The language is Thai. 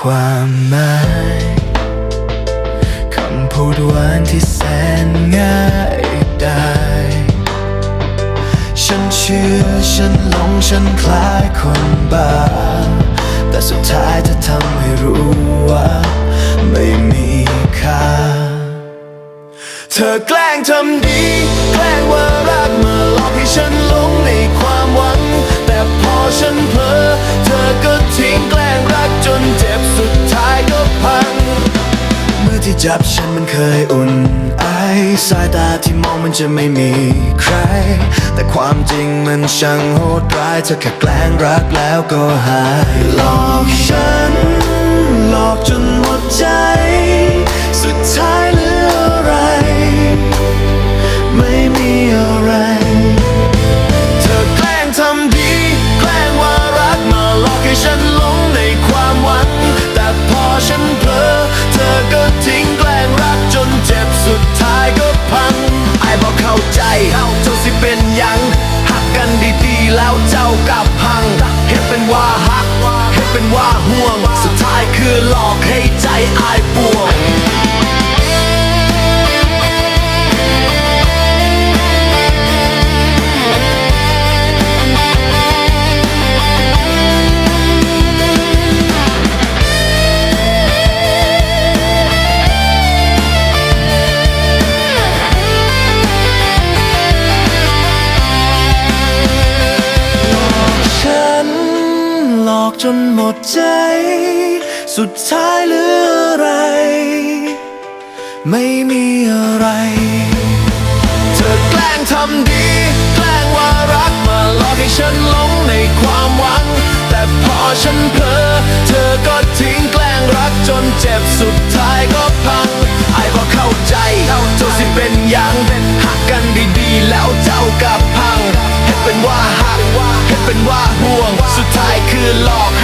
ความหมายคำพูดหวานที่แสนง่ายได้ ฉันเชื่อฉันหลงฉันคล้ายคนบ้า แต่สุดท้ายจะทำให้รู้ว่า ไม่มีค่า เธอแกล้งทำดี จับฉันมันเคยอุ่นไอสายตาที่มองมันจะไม่มีใคร แต่ความจริงมันช่างโหดร้ายเธอแค่แกล้งรักแล้วก็หาย หลอกฉัน หลอกจนหมดใจ่วง สุดท้ายคือหลอกให้ใจอายปวง จนหมดใจ สุดท้ายเหลืออะไร ไม่มีอะไร เธอแกล้งทำดี แกล้งว่ารักมาหลอกให้ฉันหลงในความหวัง แต่พอฉันเผลอเธอก็ทิ้งแกล้งรักจนเจ็บสุดท้าย it locked